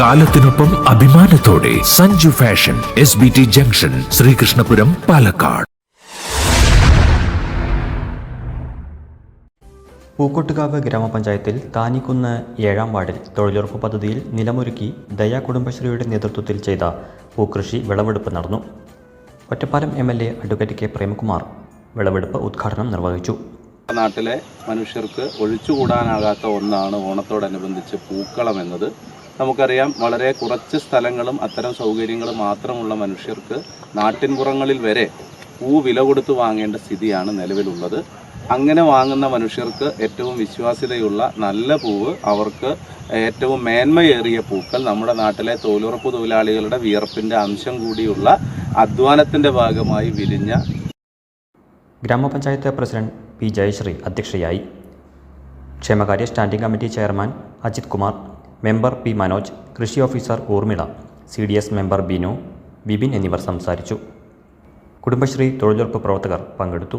കാലത്തിനൊപ്പം അഭിമാനത്തോടെ Sanju fashion S B T junction Sreekrishnapuram Palakkad. Pookkottukavu ഗ്രാമപഞ്ചായത്തിൽ താനിക്കുന്ന് ഏഴാം വാർഡിൽ തൊഴിലുറപ്പ് പദ്ധതിയിൽ നിലമൊരുക്കി ദയാ കുടുംബശ്രീയുടെ നേതൃത്വത്തിൽ ചെയ്ത പൂക്കൃഷി വിളവെടുപ്പ് നടന്നു. Ottapalam M L A advocate K Premkumar വിളവെടുപ്പ് ഉദ്ഘാടനം നിർവഹിച്ചു. നാട്ടിലെ മനുഷ്യർക്ക് ഒഴിച്ചുകൂടാനാകാത്ത ഒന്നാണ് ഓണത്തോടനുബന്ധിച്ച് പൂക്കളം എന്നത്. നമുക്കറിയാം വളരെ കുറച്ച് സ്ഥലങ്ങളും അത്തരം സൗകര്യങ്ങളും മാത്രമുള്ള മനുഷ്യർക്ക് നാട്ടിൻപുറങ്ങളിൽ വരെ പൂ വില കൊടുത്ത് വാങ്ങേണ്ട സ്ഥിതിയാണ് നിലവിലുള്ളത്. അങ്ങനെ വാങ്ങുന്ന മനുഷ്യർക്ക് ഏറ്റവും വിശ്വാസ്യതയുള്ള നല്ല പൂവ് അവർക്ക് ഏറ്റവും മേന്മയേറിയ പൂക്കൾ നമ്മുടെ നാട്ടിലെ തൊഴിലുറപ്പ് തൊഴിലാളികളുടെ വിയർപ്പിന്റെ അംശം കൂടിയുള്ള അധ്വാനത്തിന്റെ ഭാഗമായി വിരിഞ്ഞ ഗ്രാമപഞ്ചായത്ത് പ്രസിഡന്റ് പി ജയശ്രീ അധ്യക്ഷയായി. ക്ഷേമകാര്യ standing committee chairman Ajith Kumar. Member P Manoj കൃഷി officer Urmila C D S member Binu Bibin എന്നിവർ സംസാരിച്ചു. കുടുംബശ്രീ തൊഴിലുറപ്പ് പ്രവർത്തകർ പങ്കെടുത്തു.